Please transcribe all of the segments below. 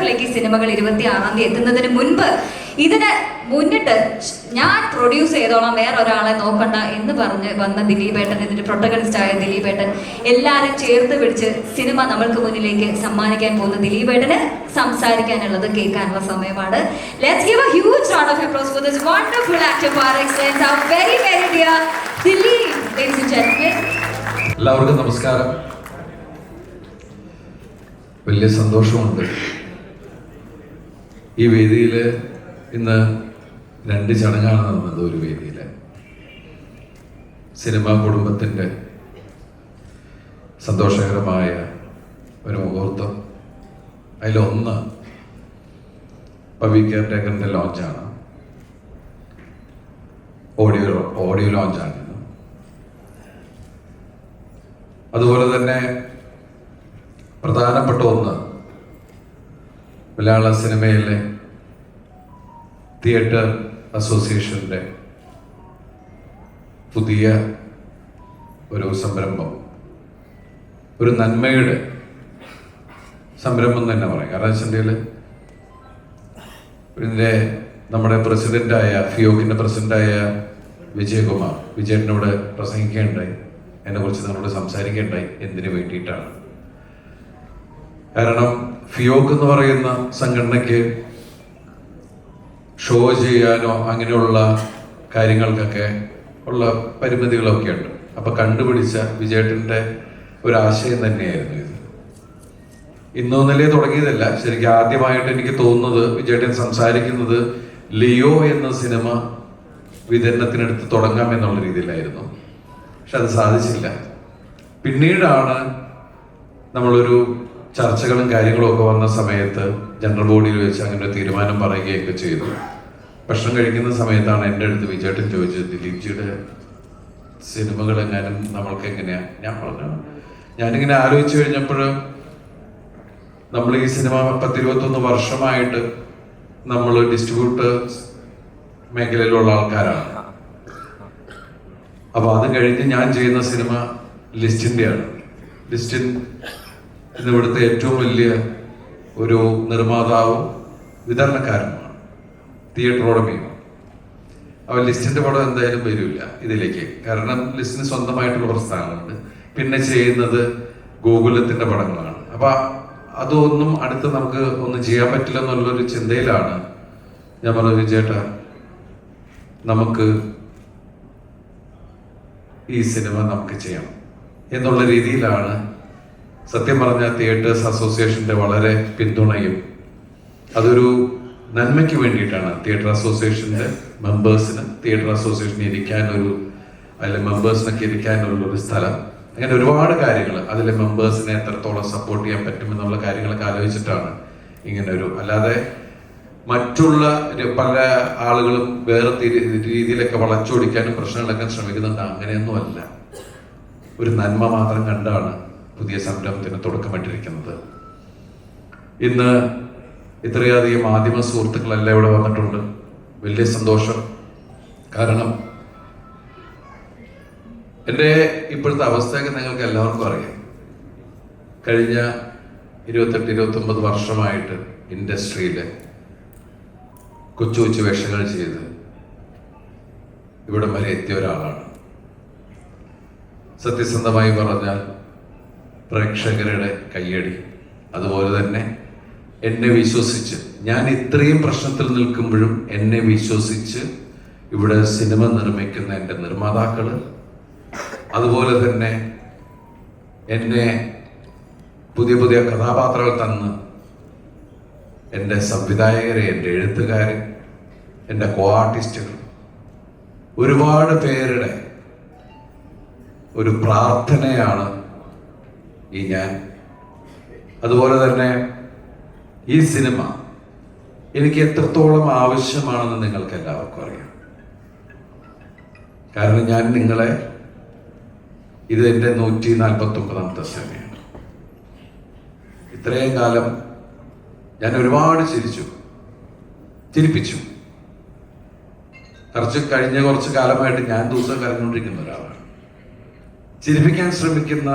തിയേറ്ററിലേക്ക് സിനിമകൾ ഇരുപത്തി ആറാം തീയതി എത്തുന്നതിന് മുൻപ് ഇതിന് മുന്നിട്ട് ഞാൻ പ്രൊഡ്യൂസ് ചെയ്തോളാം വേറെ ഒരാളെ നോക്കണ്ട എന്ന് പറഞ്ഞ് വന്ന ദിലീപേട്ടൻ ഇതിന്റെ പ്രൊട്ടഗണിസ്റ്റായ ദിലീപേട്ടൻ എല്ലാവരും ചേർത്ത് പിടിച്ച് സിനിമ നമ്മൾക്ക് മുന്നിലേക്ക് സമ്മാനിക്കാൻ പോകുന്ന ദിലീപേട്ടന് സംസാരിക്കാനുള്ളത് കേൾക്കാനുള്ള സമയമാണ്. Let's give a huge of for wonderful excellence very very Dileep എല്ലാവർക്കും നമസ്കാരം. വലിയ സന്തോഷമുണ്ട്. ഈ വേദിയിൽ ഇന്ന് രണ്ട് ചടങ്ങാണ് നടന്നത് ഒരു വേദിയിൽ സിനിമാ കുടുംബത്തിന്റെ സന്തോഷകരമായ ഒരു മുഹൂർത്തം. അതിലൊന്ന് പവി കെയർ ടേക്കറിന്റെ ലോഞ്ചാണ് ഓഡിയോ ഓഡിയോ ലോഞ്ചാണ് അതുപോലെ തന്നെ പ്രധാനപ്പെട്ട ഒന്ന് മലയാള സിനിമയിലെ തിയേറ്റർ അസോസിയേഷന്റെ പുതിയ ഒരു സംരംഭം. ഒരു നന്മയുടെ സംരംഭം തന്നെ പറയാം. കാരണം വെച്ചിട്ടുണ്ടെങ്കിൽ ഇതിന്റെ നമ്മുടെ പ്രസിഡന്റായ ഫിയോക്കിന്റെ പ്രസിഡന്റായ വിജയകുമാർ വിജയനോട് പ്രസംഗിക്കുകയുണ്ടായി എന്നെക്കുറിച്ച് കുറിച്ച് നിങ്ങളോട് സംസാരിക്കുകയുണ്ടായി എന്തിനു വേണ്ടിയിട്ടാണ്. കാരണം ഫിയോക്ക് എന്ന് പറയുന്ന സംഘടനയ്ക്ക് ഷോ ചെയ്യാനോ അങ്ങനെയുള്ള കാര്യങ്ങൾക്കൊക്കെ ഉള്ള പരിമിതികളൊക്കെ ഉണ്ട് അപ്പൊ കണ്ടുപിടിച്ച വിജയേട്ടന്റെ ഒരു ആശയം തന്നെയായിരുന്നു ഇത്. ഇന്നൊന്നല്ലേ തുടങ്ങിയതല്ല. ശരിക്കും ആദ്യമായിട്ട് എനിക്ക് തോന്നുന്നത് വിജയേട്ടൻ സംസാരിക്കുന്നത് ലിയോ എന്ന സിനിമ വിതരണത്തിനടുത്ത് തുടങ്ങാം എന്നുള്ള രീതിയിലായിരുന്നു. പക്ഷെ അത് സാധിച്ചില്ല. പിന്നീടാണ് നമ്മളൊരു ചർച്ചകളും കാര്യങ്ങളും ഒക്കെ വന്ന സമയത്ത് ജനറൽ ബോഡിയിൽ വെച്ച് അങ്ങനെ ഒരു തീരുമാനം പറയുകയൊക്കെ ചെയ്തു. ഭക്ഷണം കഴിക്കുന്ന സമയത്താണ് എന്റെ അടുത്ത് വിജയേട്ടൻ ചോദിച്ചത് ദിലീപ്ജിയുടെ സിനിമകൾ എങ്ങാനും നമ്മൾക്ക് എങ്ങനെയാ ഞാൻ പറഞ്ഞു ഞാനിങ്ങനെ ആലോചിച്ചു കഴിഞ്ഞപ്പോൾ നമ്മൾ ഈ സിനിമ പത്തിരുപത്തൊന്ന് വർഷമായിട്ട് നമ്മൾ ഡിസ്ട്രിബ്യൂട്ടേഴ്സ് മേഖലയിലുള്ള ആൾക്കാരാണ്. അപ്പോൾ അത് കഴിഞ്ഞ് ഞാൻ ചെയ്യുന്ന സിനിമ ലിസ്റ്റിന്റെയാണ് ലിസ്റ്റിൻ ഇന്ന് ഇവിടുത്തെ ഏറ്റവും വലിയ ഒരു നിർമ്മാതാവും വിതരണക്കാരനുമാണ്. തിയേറ്റർ ഉടമയും അവ ലിസ്റ്റിന്റെ പടം എന്തായാലും വരില്ല ഇതിലേക്ക്. കാരണം ലിസ്റ്റിന് സ്വന്തമായിട്ടുള്ള പ്രസ്ഥാനമുണ്ട് പിന്നെ ചെയ്യുന്നത് ഗോകുലത്തിന്റെ പടങ്ങളാണ്. അപ്പൊ അതൊന്നും അടുത്ത് നമുക്ക് ഒന്നും ചെയ്യാൻ പറ്റില്ല എന്നുള്ളൊരു ചിന്തയിലാണ് ഞാൻ പറഞ്ഞത് ചേട്ടാ. നമുക്ക് ഈ സിനിമ നമുക്ക് ചെയ്യണം എന്നുള്ള രീതിയിലാണ് സത്യം പറഞ്ഞ തിയേറ്റേഴ്സ് അസോസിയേഷന്റെ വളരെ പിന്തുണയും അതൊരു നന്മയ്ക്ക് വേണ്ടിയിട്ടാണ് തിയേറ്റർ അസോസിയേഷന്റെ മെമ്പേഴ്സിന് തിയേറ്റർ അസോസിയേഷന് ഇരിക്കാൻ ഒരു അതിലെ മെമ്പേഴ്സിനൊക്കെ ഇരിക്കാനുള്ള ഒരു സ്ഥലം. അങ്ങനെ ഒരുപാട് കാര്യങ്ങൾ അതിലെ മെമ്പേഴ്സിനെ എത്രത്തോളം സപ്പോർട്ട് ചെയ്യാൻ പറ്റുമെന്നുള്ള കാര്യങ്ങളൊക്കെ ആലോചിച്ചിട്ടാണ് ഇങ്ങനെ ഒരു അല്ലാതെ മറ്റുള്ള പല ആളുകളും വേറെ രീതിയിലൊക്കെ രീതിയിലൊക്കെ വളച്ചൊടിക്കാനും പ്രശ്നങ്ങളൊക്കെ ശ്രമിക്കുന്നുണ്ട്. അങ്ങനെയൊന്നും അല്ല ഒരു നന്മ മാത്രം കണ്ടാണ് പുതിയ സംരംഭത്തിന് തുടക്കമിട്ടിരിക്കുന്നത്. ഇന്ന് ഇത്രയധികം മാധ്യമ സുഹൃത്തുക്കളെല്ലാം ഇവിടെ വന്നിട്ടുണ്ട്. വലിയ സന്തോഷം. കാരണം എന്റെ ഇപ്പോഴത്തെ അവസ്ഥയൊക്കെ നിങ്ങൾക്ക് എല്ലാവർക്കും അറിയാം. കഴിഞ്ഞ ഇരുപത്തെട്ട് ഇരുപത്തൊമ്പത് വർഷമായിട്ട് ഇൻഡസ്ട്രിയിൽ കൊച്ചു കൊച്ചു വേഷങ്ങൾ ചെയ്ത് ഇവിടം വരെ എത്തിയ ഒരാളാണ്. സത്യസന്ധമായി പറഞ്ഞാൽ പ്രേക്ഷകരുടെ കയ്യടി. അതുപോലെ തന്നെ എന്നെ വിശ്വസിച്ച് ഞാൻ ഇത്രയും പ്രശ്നത്തിൽ നിൽക്കുമ്പോഴും എന്നെ വിശ്വസിച്ച് ഇവിടെ സിനിമ നിർമ്മിക്കുന്ന എന്റെ നിർമ്മാതാക്കൾ അതുപോലെ തന്നെ എന്നെ പുതിയ പുതിയ കഥാപാത്രങ്ങൾ തന്ന് എന്റെ സംവിധായകരെ എന്റെ എഴുത്തുകാർ എന്റെ കോ ആർട്ടിസ്റ്റുകൾ ഒരുപാട് പേരുടെ ഒരു പ്രാർത്ഥനയാണ് ഈ ഞാൻ. അതുപോലെ തന്നെ ഈ സിനിമ എനിക്ക് എത്രത്തോളം ആവശ്യമാണെന്ന് നിങ്ങൾക്ക് എല്ലാവർക്കും അറിയാം. കാരണം ഞാൻ നിങ്ങളെ ഇത് എന്റെ നൂറ്റി നാൽപ്പത്തി ഒമ്പതാമത്തെ സിനിമയാണ്. ഇത്രയും കാലം ഞാൻ ഒരുപാട് ചിരിച്ചു. ചിരിപ്പിച്ചു. കുറച്ച് കഴിഞ്ഞ കുറച്ച് കാലമായിട്ട് ഞാൻ ദിവസം കരഞ്ഞുകൊണ്ടിരിക്കുന്ന ഒരാളാണ്. ചിരിപ്പിക്കാൻ ശ്രമിക്കുന്ന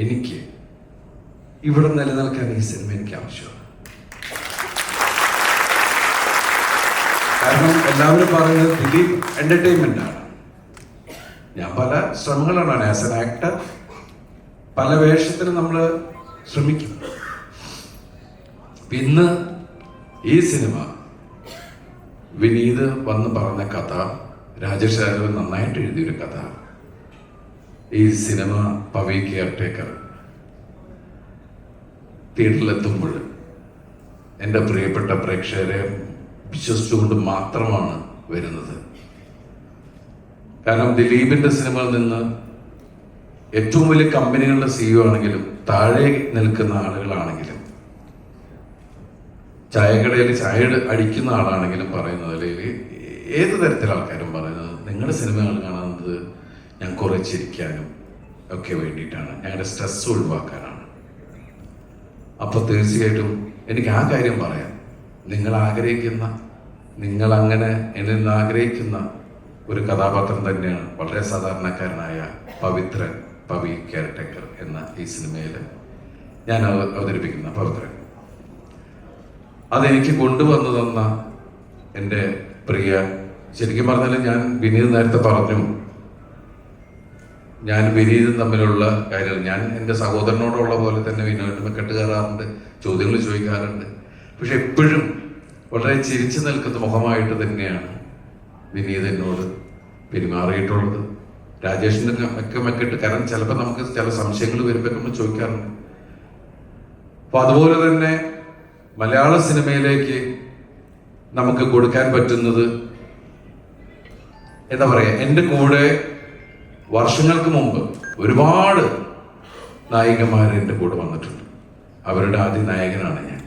എനിക്ക് ഇവിടെ നിലനിൽക്കാൻ ഈ സിനിമ എനിക്ക് ആവശ്യമാണ്. കാരണം എല്ലാവരും പറയുന്നത് ദിലീപ് എന്റർടൈൻമെന്റാണ് ആണ്. ഞാൻ പല ശ്രമങ്ങളാണ് ആസ് എൻ ആക്ടർ പല വേഷത്തിന് നമ്മൾ ശ്രമിക്കും. ഇന്ന് ഈ സിനിമ വിനീത് വന്ന് പറഞ്ഞ കഥ രാജേഷ് നന്നായിട്ട് എഴുതിയൊരു കഥ. ഈ സിനിമ പവി കെയർടേക്കർ തിയേറ്ററിലെത്തുമ്പോൾ എന്റെ പ്രിയപ്പെട്ട പ്രേക്ഷകരെ വിശ്വസിച്ചുകൊണ്ട് മാത്രമാണ് വരുന്നത്. കാരണം ദിലീപിന്റെ സിനിമയിൽ നിന്ന് ഏറ്റവും വലിയ കമ്പനികളുടെ സിഇഒ ആണെങ്കിലും താഴെ നിൽക്കുന്ന ആളുകളാണെങ്കിലും ചായക്കടയിൽ ചായ അടിക്കുന്ന ആളാണെങ്കിലും പറയുന്നതിൽ ഏത് തരത്തിലെ ആൾക്കാരും പറയുന്നത് നിങ്ങളുടെ സിനിമകൾ കാണുന്നത് ഞാൻ കുറച്ചിരിക്കാനും ഒക്കെ വേണ്ടിയിട്ടാണ്. ഞങ്ങളുടെ സ്ട്രെസ് ഒഴിവാക്കാനാണ്. അപ്പൊ തീർച്ചയായിട്ടും എനിക്ക് ആ കാര്യം പറയാം. നിങ്ങൾ ആഗ്രഹിക്കുന്ന നിങ്ങൾ അങ്ങനെ എന്നിൽ നിന്ന് ആഗ്രഹിക്കുന്ന ഒരു കഥാപാത്രം തന്നെയാണ് വളരെ സാധാരണക്കാരനായ പവിത്രൻ പവി കെയർടേക്കർ എന്ന ഈ സിനിമയിൽ ഞാൻ അവ- അവതരിപ്പിക്കുന്ന പവിത്രൻ. അതെനിക്ക് കൊണ്ടുവന്നു തന്ന എന്റെ പ്രിയ ശരിക്കും പറഞ്ഞാൽ ഞാൻ വിനീത് നേരത്തെ പറഞ്ഞു ഞാൻ വിനീതും തമ്മിലുള്ള കാര്യങ്ങൾ. ഞാൻ എന്റെ സഹോദരനോടുള്ള പോലെ തന്നെ വിനോദം കെട്ടുകയറാറുണ്ട് ചോദ്യങ്ങൾ ചോദിക്കാറുണ്ട്. പക്ഷെ എപ്പോഴും വളരെ ചിരിച്ചു നിൽക്കുന്ന മുഖമായിട്ട് തന്നെയാണ് വിനീത് എന്നോട് പെരുമാറിയിട്ടുള്ളത്. രാജേഷിന്റെ ഒക്കെ മെക്കിട്ട് കാരണം ചിലപ്പോൾ നമുക്ക് ചില സംശയങ്ങൾ വരുമ്പോൾ നമ്മൾ ചോദിക്കാറുണ്ട്. അപ്പൊ അതുപോലെ തന്നെ മലയാള സിനിമയിലേക്ക് നമുക്ക് കൊടുക്കാൻ പറ്റുന്നത് എന്താ പറയാ എന്റെ കൂടെ വർഷങ്ങൾക്ക് മുമ്പ് ഒരുപാട് നായികമാർ എന്റെ കൂടെ വന്നിട്ടുണ്ട്. അവരുടെ ആദ്യ നായകനാണ് ഞാൻ.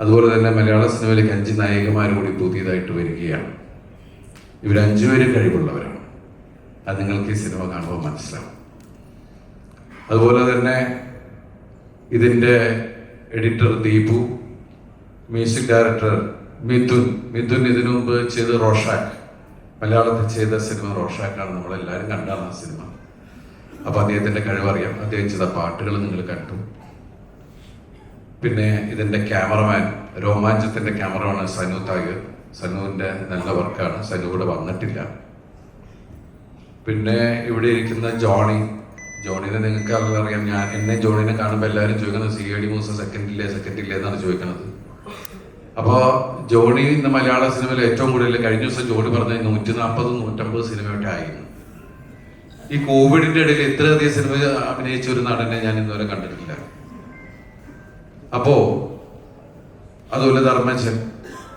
അതുപോലെ തന്നെ മലയാള സിനിമയിലേക്ക് അഞ്ച് നായികമാർ കൂടി പുതിയതായിട്ട് വരികയാണ്. ഇവർ പേര് കഴിവുള്ളവരാണ്. അത് നിങ്ങൾക്ക് ഈ സിനിമ കാണുമ്പോൾ മനസ്സിലാവും. അതുപോലെ തന്നെ ഇതിന്റെ editor Deepu music director Mithun. Mithun ഇതിനു മുമ്പ് ചെയ്ത് റോഷാക്ക്. മലയാളത്തിൽ ചെയ്ത സിനിമ റോഷാക്കാണ് നമ്മളെല്ലാവരും കണ്ടാണ് ആ സിനിമ. അപ്പൊ അദ്ദേഹത്തിന്റെ കഴിവറിയാം. അദ്ദേഹം ചെയ്ത പാട്ടുകൾ നിങ്ങൾ കണ്ടു. പിന്നെ ഇതിന്റെ ക്യാമറമാൻ രോമാഞ്ചത്തിന്റെ ക്യാമറമാൻ സനു താഗർ സനുവിന്റെ നല്ല വർക്കാണ്. സനു ഇവിടെ വന്നിട്ടില്ല. പിന്നെ ഇവിടെ ഇരിക്കുന്ന ജോണി. ജോണിനെ നിങ്ങൾക്ക് അറിയാം. ഞാൻ എന്നെ ജോണിനെ കാണുമ്പോൾ എല്ലാവരും ചോദിക്കുന്നത് C I D Moosa second ഇല്ലേ? സെക്കൻഡ് ഇല്ലേ? എന്നാണ് ചോദിക്കുന്നത്. അപ്പോ ജോണി ഇന്ന് മലയാള സിനിമയിൽ ഏറ്റവും കൂടുതൽ കഴിഞ്ഞ ദിവസം ജോണി പറഞ്ഞ നൂറ്റി നാൽപ്പത് നൂറ്റമ്പത് സിനിമയൊക്കെ ആയിരുന്നു. ഈ കോവിഡിന്റെ ഇടയിൽ ഇത്രയധികം സിനിമ അഭിനയിച്ച ഒരു നടനെ ഞാൻ ഇന്നുവരെ കണ്ടിട്ടില്ല. അപ്പോ അതുപോലെ ധർമ്മജൻ.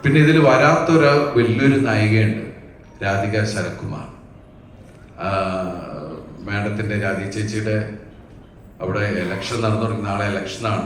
പിന്നെ ഇതിൽ വരാത്തൊരു വലിയൊരു നായികയുണ്ട് രാധിക ശരത്കുമാർ. മേഡത്തിന്റെ രാധി ചേച്ചിയുടെ അവിടെ എലക്ഷൻ നടന്നു തുടങ്ങി. നാളെ ഇലക്ഷനാണ്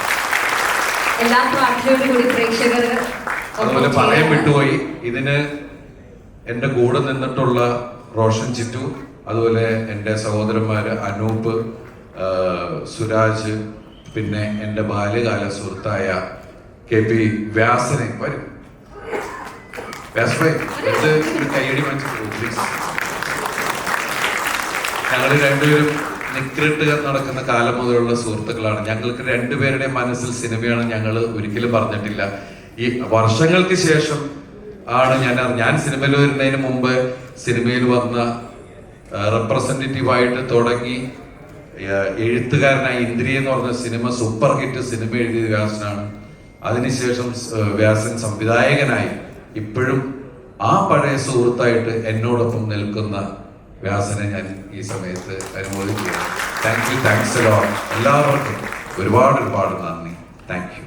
പ്രാർത്ഥനയോടും കൂടി പ്രേക്ഷകർ അതുപോലെ പറയാൻ വിട്ടുപോയി. ഇതിന് എന്റെ കൂടെ നിന്നിട്ടുള്ള റോഷൻ ചിറ്റു അതുപോലെ എന്റെ സഹോദരന്മാര് അനൂപ് സുരാജ് പിന്നെ എന്റെ ബാല്യകാല സുഹൃത്തായ കെ പി വ്യാസനെ വരും. ഒരു കൈയടി പ്ലീസ് ഞങ്ങൾ രണ്ടുപേരും നിക്രിട്ട് നടക്കുന്ന കാലം മുതലുള്ള സുഹൃത്തുക്കളാണ്. ഞങ്ങൾക്ക് രണ്ടുപേരുടെ മനസ്സിൽ സിനിമയാണ് ഞങ്ങൾ ഒരിക്കലും പറഞ്ഞിട്ടില്ല. ഈ വർഷങ്ങൾക്ക് ശേഷം ആണ് ഞാൻ ഞാൻ സിനിമയിൽ വരുന്നതിന് മുമ്പ് സിനിമയിൽ വന്ന റെപ്രസെന്റേറ്റീവ് ആയിട്ട് തുടങ്ങി എഴുത്തുകാരനായ ഇന്ദ്രിയ എന്ന് പറഞ്ഞ സിനിമ സൂപ്പർ ഹിറ്റ് സിനിമ എഴുതിയ വ്യാസനാണ്. അതിനുശേഷം വ്യാസൻ സംവിധായകനായി ഇപ്പോഴും ആ പഴയ സുഹൃത്തായിട്ട് എന്നോടൊപ്പം നിൽക്കുന്ന വ്യാസനെ ഞാൻ ഈ സമയത്ത് അനുമോദിക്കുകയാണ്. താങ്ക് യു താങ്ക്സ് എല്ലാവർക്കും ഒരുപാട് ഒരുപാട് നന്ദി. Thank you